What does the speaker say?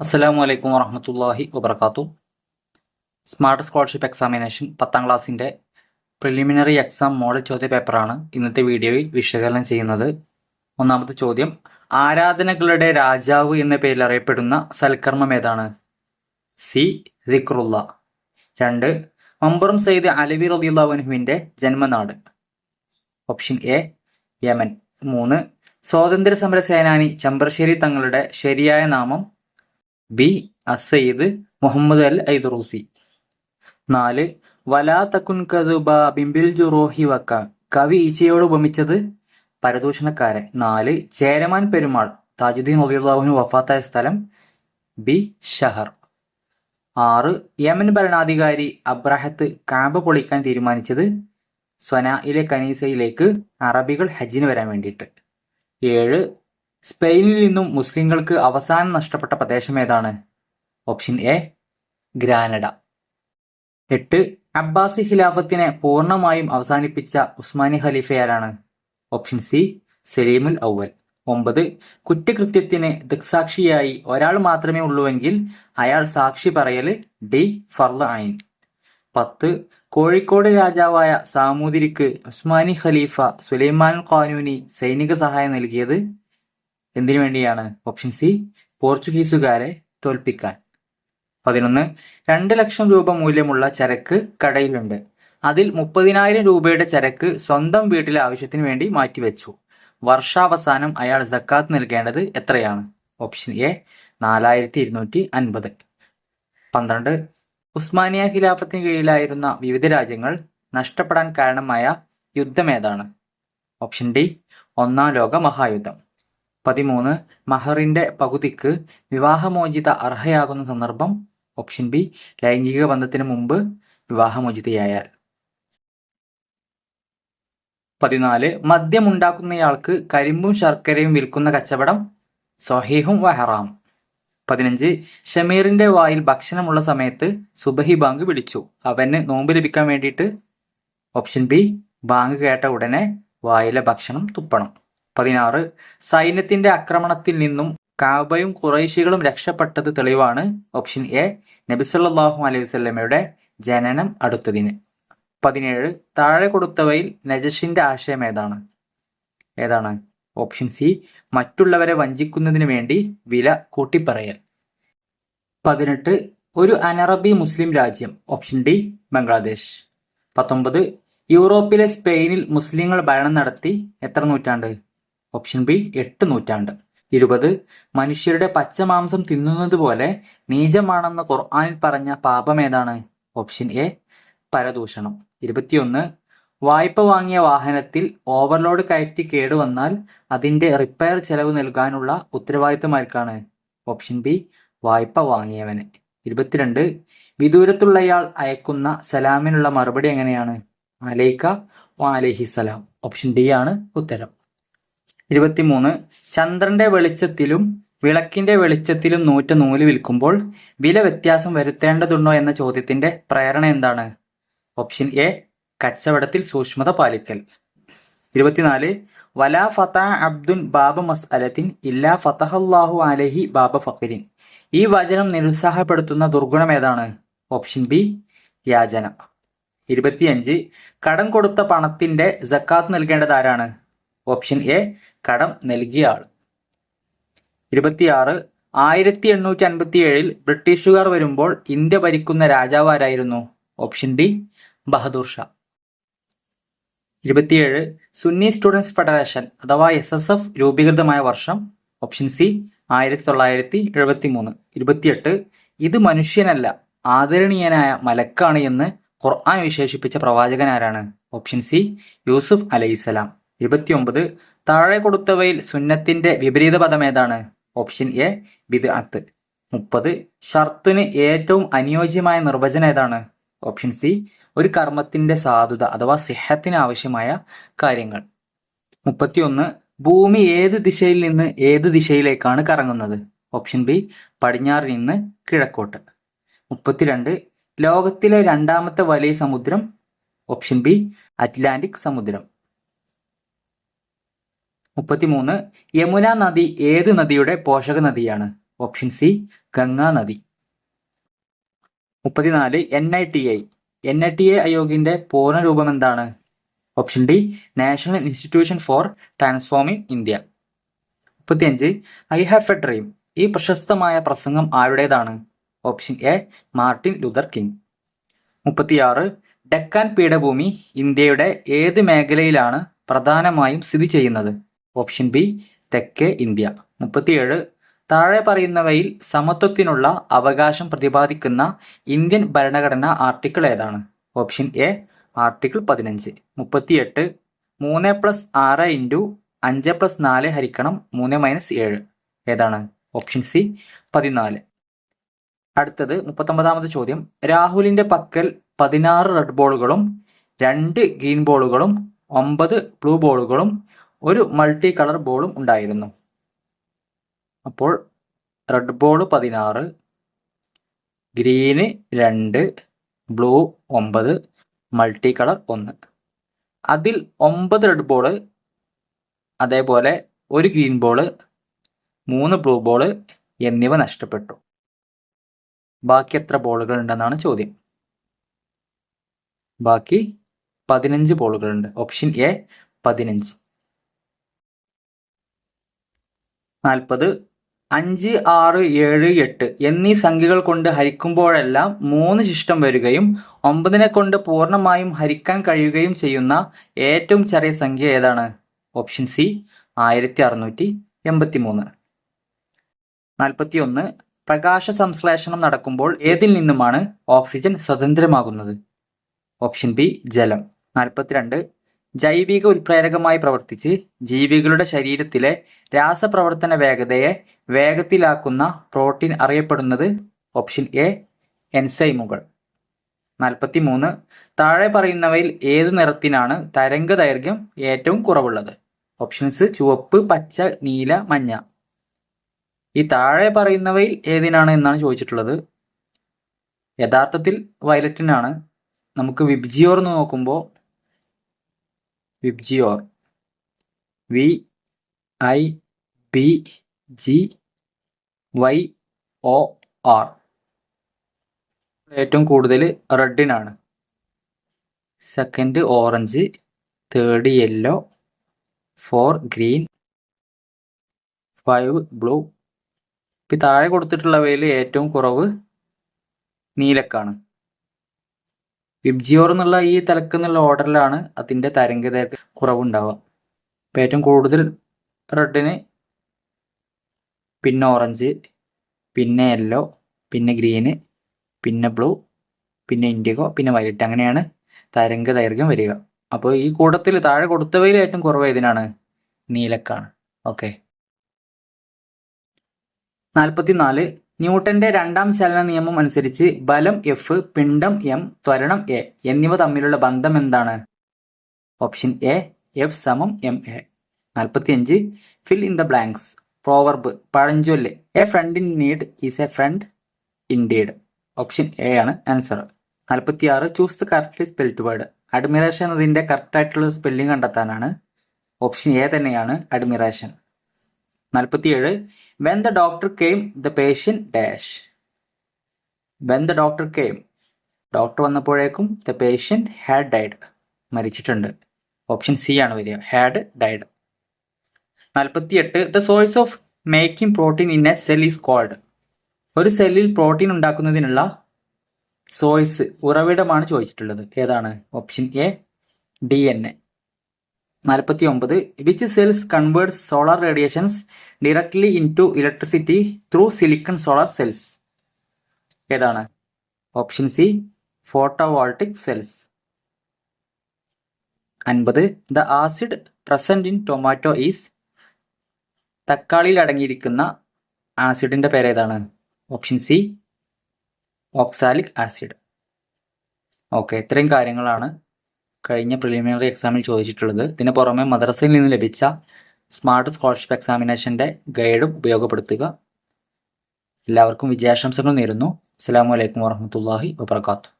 അസ്സലാമു വലൈക്കും വറഹമത്തല്ലാഹി വബർക്കാത്തു സ്മാർട്ട് സ്കോളർഷിപ്പ് എക്സാമിനേഷൻ പത്താം ക്ലാസ്സിന്റെ പ്രിലിമിനറി എക്സാം മോഡൽ ചോദ്യ പേപ്പറാണ് ഇന്നത്തെ വീഡിയോയിൽ വിശകലനം ചെയ്യുന്നത്. ഒന്നാമത്തെ ചോദ്യം ആരാധനകളുടെ രാജാവ് എന്ന പേരിൽ അറിയപ്പെടുന്ന സൽക്കർമ്മം ഏതാണ്? സി റിക്രുള്ള രണ്ട് മമ്പറും സെയ്ദ് അലവി റബിയുള്ളവനുവിന്റെ ജന്മനാട്. Option A Yemen. മൂന്ന് സ്വാതന്ത്ര്യ സമര സേനാനി ചമ്പ്രശ്ശേരി തങ്ങളുടെ ശരിയായ നാമം ബി അസയ്യിദ് മുഹമ്മദ് അൽ ഐദറൂസി. നാല് വലാ തക്കുൻ കതുബ ബിംബിൽ ജുറോഹി വക്ക. കവി ഈച്ചയോട് ഉപമിച്ചത് പരദൂഷണക്കാരൻ. നാല് ചേരമാൻ പെരുമാൾ താജുദ്ദീൻ ഒലിയുള്ളാഹുവിന് വഫാത്തായ സ്ഥലം ബി ഷഹർ. ആറ് യമൻ ഭരണാധികാരി അബ്രഹത്ത് ക്യാമ്പ് പൊളിക്കാൻ തീരുമാനിച്ചത് സ്വനായിലെ കനീസയിലേക്ക് അറബികൾ ഹജ്ജിന് വരാൻ വേണ്ടിയിട്ട്. ഏഴ് സ്പെയിനിൽ നിന്നും മുസ്ലിങ്ങൾക്ക് അവസാനം നഷ്ടപ്പെട്ട പ്രദേശം ഏതാണ്? Option A Granada. എട്ട് അബ്ബാസി ഖിലാഫത്തിനെ പൂർണമായും അവസാനിപ്പിച്ച ഉസ്മാനി ഖലീഫ ആരാണ്? ഓപ്ഷൻ സി സലീമുൽ ഔവൽ. ഒമ്പത് കുറ്റകൃത്യത്തിന് ദൃക്സാക്ഷിയായി ഒരാൾ മാത്രമേ ഉള്ളൂവെങ്കിൽ അയാൾ സാക്ഷി പറയൽ ഡി ഫർദ് ഐൻ പത്ത് കോഴിക്കോട് രാജാവായ സാമൂതിരിക്ക് ഉസ്മാനി ഖലീഫ സുലൈമാൻ ഖാനൂനി സൈനിക സഹായം നൽകിയത് എന്തിനു വേണ്ടിയാണ് ഓപ്ഷൻ സി പോർച്ചുഗീസുകാരെ തോൽപ്പിക്കാൻ. പതിനൊന്ന് രണ്ട് ലക്ഷം രൂപ മൂല്യമുള്ള ചരക്ക് കടയിലുണ്ട്. അതിൽ മുപ്പതിനായിരം രൂപയുടെ ചരക്ക് സ്വന്തം വീട്ടിലെ ആവശ്യത്തിന് വേണ്ടി മാറ്റിവെച്ചു. വർഷാവസാനം അയാൾ സക്കാത്ത് നൽകേണ്ടത് എത്രയാണ്? ഓപ്ഷൻ എ നാലായിരത്തി ഇരുന്നൂറ്റി അൻപത് പന്ത്രണ്ട് ഉസ്മാനിയ ഖിലാഫത്തിന് കീഴിലായിരുന്ന വിവിധ രാജ്യങ്ങൾ നഷ്ടപ്പെടാൻ കാരണമായ യുദ്ധം ഏതാണ്? ഓപ്ഷൻ ഡി ഒന്നാം ലോക മഹായുദ്ധം. പതിമൂന്ന് മഹറിന്റെ പകുതിക്ക് വിവാഹമോചിത അർഹയാകുന്ന സന്ദർഭം ഓപ്ഷൻ ബി ലൈംഗിക ബന്ധത്തിന് മുമ്പ് വിവാഹമോചിതയായാൽ. പതിനാല് മദ്യമുണ്ടാക്കുന്നയാൾക്ക് കരിമ്പും ശർക്കരയും വിൽക്കുന്ന കച്ചവടം സൊഹീഹും വഹറാം പതിനഞ്ച് ഷമീറിന്റെ വായിൽ ഭക്ഷണമുള്ള സമയത്ത് സുബഹി ബാങ്ക് വിളിച്ചു അവന് നോമ്പ് ലഭിക്കാൻ വേണ്ടിയിട്ട് ഓപ്ഷൻ ബി ബാങ്ക് കേട്ട ഉടനെ വായിലെ ഭക്ഷണം തുപ്പണം. പതിനാറ്. സൈന്യത്തിന്റെ ആക്രമണത്തിൽ നിന്നും കാബയും കുറൈശികളും രക്ഷപ്പെട്ടത് തെളിവാണ് ഓപ്ഷൻ എ നബിസല്ലാഹു അലൈഹി വസല്ലമയുടെ ജനനം അടുത്തതിന്. പതിനേഴ് താഴെ കൊടുത്തവയിൽ നജഷിന്റെ ആശയം ഏതാണ്? ഏതാണ്? ഓപ്ഷൻ സി മറ്റുള്ളവരെ വഞ്ചിക്കുന്നതിന് വേണ്ടി വില കൂട്ടിപ്പറയൽ. പതിനെട്ട് ഒരു അനറബി മുസ്ലിം രാജ്യം ഓപ്ഷൻ ഡി ബംഗ്ലാദേശ്. പത്തൊമ്പത് യൂറോപ്പിലെ സ്പെയിനിൽ മുസ്ലിങ്ങൾ ഭരണം നടത്തി എത്ര നൂറ്റാണ്ട്? ഓപ്ഷൻ ബി എട്ട് നൂറ്റാണ്ട്. ഇരുപത് മനുഷ്യരുടെ പച്ചമാംസം തിന്നുന്നത് പോലെ നീചമാണെന്ന് ഖുർആാനിൽ പറഞ്ഞ പാപം ഏതാണ്? ഓപ്ഷൻ എ പരദൂഷണം. ഇരുപത്തിയൊന്ന് വായ്പ വാങ്ങിയ വാഹനത്തിൽ ഓവർലോഡ് കയറ്റി കേടുവന്നാൽ അതിന്റെ റിപ്പയർ ചെലവ് നൽകാനുള്ള ഉത്തരവാദിത്തം ആർക്കാണ് ഓപ്ഷൻ ബി വായ്പ വാങ്ങിയവന്. ഇരുപത്തിരണ്ട് വിദൂരത്തുള്ളയാൾ അയക്കുന്ന സലാമിനുള്ള മറുപടി എങ്ങനെയാണ്? അലൈക്ക വാലേഹിസലാം ഓപ്ഷൻ ഡി ആണ് ഉത്തരം. ഇരുപത്തിമൂന്ന്. ചന്ദ്രന്റെ വെളിച്ചത്തിലും വിളക്കിന്റെ വെളിച്ചത്തിലും നൂറ്റ നൂൽ വിൽക്കുമ്പോൾ വില വ്യത്യാസം വരുത്തേണ്ടതുണ്ടോ എന്ന ചോദ്യത്തിന്റെ പ്രേരണ എന്താണ്? ഓപ്ഷൻ എ കച്ചവടത്തിൽ സൂക്ഷ്മത പാലിക്കൽ. ഇരുപത്തിനാല് വലാ ഫത അബ്ദുൻ ബാബ മസ്അലത്തിൻ ഇല്ലാ ഫതഹല്ലാഹു അലഹി ബാബ ഫക്കരിൻ ഈ വചനം നിരുത്സാഹപ്പെടുത്തുന്ന ദുർഗുണം ഏതാണ്? ഓപ്ഷൻ ബി യാചന. ഇരുപത്തിയഞ്ച് കടം കൊടുത്ത പണത്തിന്റെ ജക്കാത്ത് നൽകേണ്ടത് ആരാണ്? ഓപ്ഷൻ എ കടം നൽകിയ ആൾ. ഇരുപത്തിയാറ് ആയിരത്തി എണ്ണൂറ്റി അൻപത്തി ഏഴിൽ ബ്രിട്ടീഷുകാർ വരുമ്പോൾ ഇന്ത്യ ഭരിക്കുന്ന രാജാവ് ആരായിരുന്നു? Option D Bahadur Shah. ഇരുപത്തിയേഴ് സുന്നി സ്റ്റുഡൻസ് ഫെഡറേഷൻ അഥവാ എസ് എസ് എഫ് രൂപീകൃതമായ വർഷം. ഓപ്ഷൻ സി ആയിരത്തി തൊള്ളായിരത്തി എഴുപത്തി മൂന്ന് ഇരുപത്തിയെട്ട് ഇത് മനുഷ്യനല്ല ആദരണീയനായ മലക്കാണ് എന്ന് ഖുർആൻ വിശേഷിപ്പിച്ച പ്രവാചകൻ ആരാണ്? ഓപ്ഷൻ സി യൂസുഫ് അലൈഹിസലാം ഇരുപത്തിയൊമ്പത്. താഴെ കൊടുത്തവയിൽ സുന്നത്തിന്റെ വിപരീത പദം ഏതാണ്? ഓപ്ഷൻ എ ബിദ് അത്ത് മുപ്പത്. ഷർത്തിന് ഏറ്റവും അനുയോജ്യമായ നിർവചനം ഏതാണ്? ഓപ്ഷൻ സി ഒരു കർമ്മത്തിന്റെ സാധുത അഥവാ സിഹത്തിന് ആവശ്യമായ കാര്യങ്ങൾ. മുപ്പത്തിയൊന്ന്. ഭൂമി ഏത് ദിശയിൽ നിന്ന് ഏത് ദിശയിലേക്കാണ് കറങ്ങുന്നത്? ഓപ്ഷൻ ബി പടിഞ്ഞാറിൽ നിന്ന് കിഴക്കോട്ട്. മുപ്പത്തിരണ്ട്. ലോകത്തിലെ രണ്ടാമത്തെ വലിയ സമുദ്രം? ഓപ്ഷൻ ബി അറ്റ്ലാന്റിക് സമുദ്രം. മുപ്പത്തിമൂന്ന്. യമുന നദി ഏത് നദിയുടെ പോഷക നദിയാണ്? ഓപ്ഷൻ സി ഗംഗാ നദി. മുപ്പത്തിനാല് N I T I. N I T I അയോഗിന്റെ പൂർണ രൂപം എന്താണ്? Option D national institution for transforming India. മുപ്പത്തിയഞ്ച് ഐ ഹാവ് എ ഡ്രീം. ഈ പ്രശസ്തമായ പ്രസംഗം ആരുടേതാണ്? Option A Martin Luther King. മുപ്പത്തിയാറ് ഡെക്കാൻ പീഠഭൂമി ഇന്ത്യയുടെ ഏത് മേഖലയിലാണ് പ്രധാനമായും സ്ഥിതി ചെയ്യുന്നത്? ഓപ്ഷൻ ബി തെക്കേ ഇന്ത്യ. മുപ്പത്തിയേഴ് താഴെ പറയുന്നവയിൽ സമത്വത്തിനുള്ള അവകാശം പ്രതിപാദിക്കുന്ന ഇന്ത്യൻ ഭരണഘടന ആർട്ടിക്കിൾ ഏതാണ്? ഓപ്ഷൻ എ ആർട്ടിക്കിൾ പതിനഞ്ച്. മുപ്പത്തിയെട്ട് മൂന്ന് പ്ലസ് ആറ് ഇന്റു അഞ്ച് പ്ലസ് നാല് ഹരിക്കണം മൂന്ന് മൈനസ് ഏഴ്. ഏതാണ്? ഓപ്ഷൻ സി പതിനാല്. അടുത്തത് മുപ്പത്തൊമ്പതാമത് ചോദ്യം. രാഹുലിന്റെ പക്കൽ പതിനാറ് റെഡ് ബോളുകളും രണ്ട് ഗ്രീൻ ബോളുകളും ഒമ്പത് ബ്ലൂ ബോളുകളും ഒരു മൾട്ടി കളർ ബോളും ഉണ്ടായിരുന്നു. അപ്പോൾ റെഡ് ബോൾ പതിനാറ് ഗ്രീന് രണ്ട് ബ്ലൂ ഒമ്പത് മൾട്ടി കളർ ഒന്ന്. അതിൽ ഒമ്പത് റെഡ് ബോൾ അതേപോലെ ഒരു ഗ്രീൻ ബോൾ മൂന്ന് ബ്ലൂ ബോൾ എന്നിവ നഷ്ടപ്പെട്ടു. ബാക്കി എത്ര ബോളുകൾ ഉണ്ടെന്നാണ് ചോദ്യം. ബാക്കി പതിനഞ്ച് ബോളുകളുണ്ട് ഓപ്ഷൻ എ പതിനഞ്ച്. നാൽപ്പത് അഞ്ച് ആറ് ഏഴ് എട്ട് എന്നീ സംഖ്യകൾ കൊണ്ട് ഹരിക്കുമ്പോഴെല്ലാം മൂന്ന് ശിഷ്ടം വരികയും ഒമ്പതിനെ കൊണ്ട് പൂർണമായും ഹരിക്കാൻ കഴിയുകയും ചെയ്യുന്ന ഏറ്റവും ചെറിയ സംഖ്യ ഏതാണ്? ഓപ്ഷൻ സി ആയിരത്തി അറുന്നൂറ്റി എൺപത്തി മൂന്ന് നാൽപ്പത്തി ഒന്ന് പ്രകാശ സംശ്ലേഷണം നടക്കുമ്പോൾ ഏതിൽ നിന്നുമാണ് ഓക്സിജൻ സ്വതന്ത്രമാകുന്നത്? ഓപ്ഷൻ ബി ജലം. നാൽപ്പത്തിരണ്ട് ജൈവിക ഉത്പ്രേരകമായി പ്രവർത്തിച്ച് ജീവികളുടെ ശരീരത്തിലെ രാസപ്രവർത്തന വേഗതയെ വേഗത്തിലാക്കുന്ന പ്രോട്ടീൻ അറിയപ്പെടുന്നത് ഓപ്ഷൻ എ എൻസൈമുകൾ. നാൽപ്പത്തി മൂന്ന് താഴെ പറയുന്നവയിൽ ഏത് നിറത്തിനാണ് തരംഗ ദൈർഘ്യം ഏറ്റവും കുറവുള്ളത്? ഓപ്ഷൻസ് ചുവപ്പ് പച്ച നീല മഞ്ഞ. ഈ താഴെ പറയുന്നവയിൽ ഏതിനാണ് എന്നാണ് ചോദിച്ചിട്ടുള്ളത്. യഥാർത്ഥത്തിൽ വയലറ്റിനാണ്. നമുക്ക് വിഭജിയോർന്ന് നോക്കുമ്പോൾ VIBGYOR V I B G Y O R. ഏറ്റവും കൂടുതൽ റെഡിനാണ് second orange third yellow four green five blue. ഇപ്പം താഴെ കൊടുത്തിട്ടുള്ളവയിൽ ഏറ്റവും കുറവ് നീലക്കാണ്. വിബ്ജിയോർ എന്നുള്ള ഈ തലക്കെന്നുള്ള ഓർഡറിലാണ് അതിന്റെ തരംഗത കുറവുണ്ടാവുക. ഇപ്പം ഏറ്റവും കൂടുതൽ റെഡിന് പിന്നെ ഓറഞ്ച് പിന്നെ യെല്ലോ പിന്നെ ഗ്രീന് പിന്നെ ബ്ലൂ പിന്നെ ഇൻഡിഗോ പിന്നെ വൈലറ്റ് അങ്ങനെയാണ് തരംഗ ദൈർഘ്യം വരിക. അപ്പോൾ ഈ കൂട്ടത്തിൽ താഴെ കൊടുത്തവയിൽ ഏറ്റവും കുറവ് ഏതിനാണ്? നീലക്കാണ്. ഓക്കെ നാൽപ്പത്തിനാല് ന്യൂട്ടന്റെ രണ്ടാം ചലന നിയമം അനുസരിച്ച് ബലം എഫ് പിണ്ഡം എം ത്വരണം എ എന്നിവ തമ്മിലുള്ള ബന്ധം എന്താണ്? ഓപ്ഷൻ എ എഫ് സമം എം എ നാൽപ്പത്തിയഞ്ച് fill in the blanks proverb പഴഞ്ചൊല്ല്. A friend in need is a friend in deed option A ആണ് ആൻസർ നാൽപ്പത്തിയാറ് choose the correctly spelt word admiration എന്നതിന്റെ കറക്റ്റ് ആയിട്ടുള്ള സ്പെല്ലിംഗ് കണ്ടെത്താനാണ്. ഓപ്ഷൻ എ തന്നെയാണ് admiration നാൽപ്പത്തിയേഴ് when the doctor came the patient dash when the doctor came doctor വന്നപ്പോഴേക്കും the patient had died മരിച്ചിട്ടുണ്ട്. Option C ആണ് വരിക. ഹാഡ് ഡൈഡ് നാൽപ്പത്തിയെട്ട് the source of making protein in a cell is called ഒരു സെല്ലിൽ protein ഉണ്ടാക്കുന്നതിനുള്ള source ഉറവിടമാണ് ചോദിച്ചിട്ടുള്ളത്. ഏതാണ്? Option A D N A നാൽപ്പത്തി ഒമ്പത് which cells converts solar radiations directly into electricity through silicon solar cells ഏതാണ്? ഓപ്ഷൻ സി ഫോട്ടോവോൾട്ടിക് സെൽസ് അൻപത് the acid present in tomato is തക്കാളിയിൽ അടങ്ങിയിരിക്കുന്ന ആസിഡിന്റെ പേരേതാണ് option C oxalic acid okay ഇത്രയും കാര്യങ്ങളാണ് കഴിഞ്ഞ preliminary എക്സാമിൽ ചോദിച്ചിട്ടുള്ളത് ഇതിന് പുറമെ മദ്രസയിൽ നിന്ന് ലഭിച്ച സ്മാർട്ട് സ്കോളർഷിപ്പ് എക്സാമിനേഷന്റെ ഗൈഡും ഉപയോഗപ്പെടുത്തുക. എല്ലാവർക്കും വിജയാശംസകൾ നേരുന്നു. അസ്സാം വലൈക്കും വാഹമത്തല്ലാഹി വാബർക്കാത്തു